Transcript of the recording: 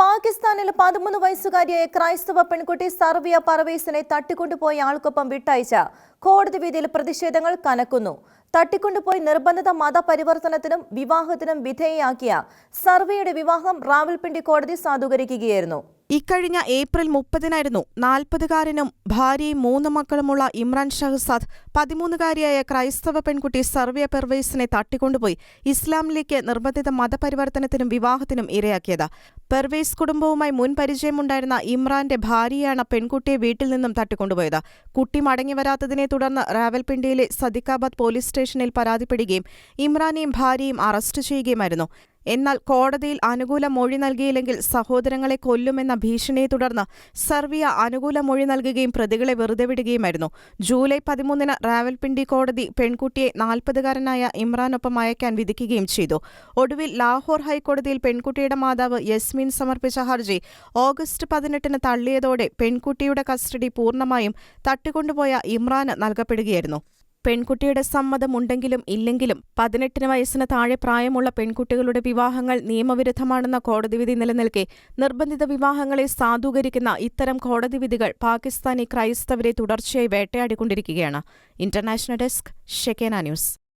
പാകിസ്ഥാനിൽ പതിമൂന്ന് വയസ്സുകാരിയായ ക്രൈസ്തവ പെൺകുട്ടി സർവിയ പർവേസിനെ തട്ടിക്കൊണ്ടുപോയ ആൾക്കൊപ്പം വിട്ടയച്ച കോടതി വിധിയിൽ പ്രതിഷേധങ്ങൾ കനക്കുന്നു. തട്ടിക്കൊണ്ടുപോയി നിർബന്ധിത മതപരിവർത്തനത്തിനും വിവാഹത്തിനും വിധേയയാക്കിയ സർവിയുടെ വിവാഹം റാവൽപിണ്ടി കോടതി സാധൂകരിക്കുകയായിരുന്നു. ഇക്കഴിഞ്ഞ ഏപ്രിൽ മുപ്പതിനായിരുന്നു നാൽപ്പതുകാരനും ഭാര്യയും മൂന്ന് മക്കളുമുള്ള ഇമ്രാൻ ഷഹസാദ് പതിമൂന്നുകാരിയായ ക്രൈസ്തവ പെൺകുട്ടി സർവിയ പെർവേസിനെ തട്ടിക്കൊണ്ടുപോയി ഇസ്ലാമിലേക്ക് നിർബന്ധിത മതപരിവർത്തനത്തിനും വിവാഹത്തിനും ഇരയാക്കിയത്. പെർവേസ് കുടുംബവുമായി മുൻ പരിചയമുണ്ടായിരുന്ന ഇമ്രാന്റെ ഭാര്യയാണ് പെൺകുട്ടിയെ വീട്ടിൽ നിന്നും തട്ടിക്കൊണ്ടുപോയത്. കുട്ടി മടങ്ങി വരാത്തതിനെ തുടർന്ന് റാവൽപിണ്ടിയിലെ സദിക്കാബാദ് പോലീസ് സ്റ്റേഷനിൽ പരാതിപ്പെടുകയും ഇമ്രാനെയും ഭാര്യയും അറസ്റ്റ് ചെയ്യുകയുമായിരുന്നു. എന്നാൽ കോടതിയിൽ അനുകൂല മൊഴി നൽകിയില്ലെങ്കിൽ സഹോദരങ്ങളെ കൊല്ലുമെന്ന ഭീഷണിയെ തുടർന്ന് സർവിയ അനുകൂല മൊഴി നൽകുകയും പ്രതികളെ വെറുതെ വിടുകയുമായിരുന്നു. ജൂലൈ പതിമൂന്നിന് റാവൽപിണ്ടി കോടതി പെൺകുട്ടിയെ നാൽപ്പതുകാരനായ ഇമ്രാനൊപ്പം അയക്കാൻ വിധിക്കുകയും ചെയ്തു. ഒടുവിൽ ലാഹോർ ഹൈക്കോടതിയിൽ പെൺകുട്ടിയുടെ മാതാവ് യസ്മിൻ സമർപ്പിച്ച ഹർജി ഓഗസ്റ്റ് പതിനെട്ടിന് തള്ളിയതോടെ പെൺകുട്ടിയുടെ കസ്റ്റഡി പൂർണമായും തട്ടിക്കൊണ്ടുപോയ ഇമ്രാന് നൽകപ്പെടുകയായിരുന്നു. പെൺകുട്ടിയുടെ സമ്മതമുണ്ടെങ്കിലും ഇല്ലെങ്കിലും പതിനെട്ടിന് വയസ്സിന് താഴെ പ്രായമുള്ള പെൺകുട്ടികളുടെ വിവാഹങ്ങൾ നിയമവിരുദ്ധമാണെന്ന കോടതി വിധി നിലനിൽക്കെ നിർബന്ധിത വിവാഹങ്ങളെ സാധൂകരിക്കുന്ന ഇത്തരം കോടതി വിധികൾ പാകിസ്ഥാനി ക്രൈസ്തവരെ തുടർച്ചയായി വേട്ടയാടിക്കൊണ്ടിരിക്കുകയാണ്. International desk Shekinah news.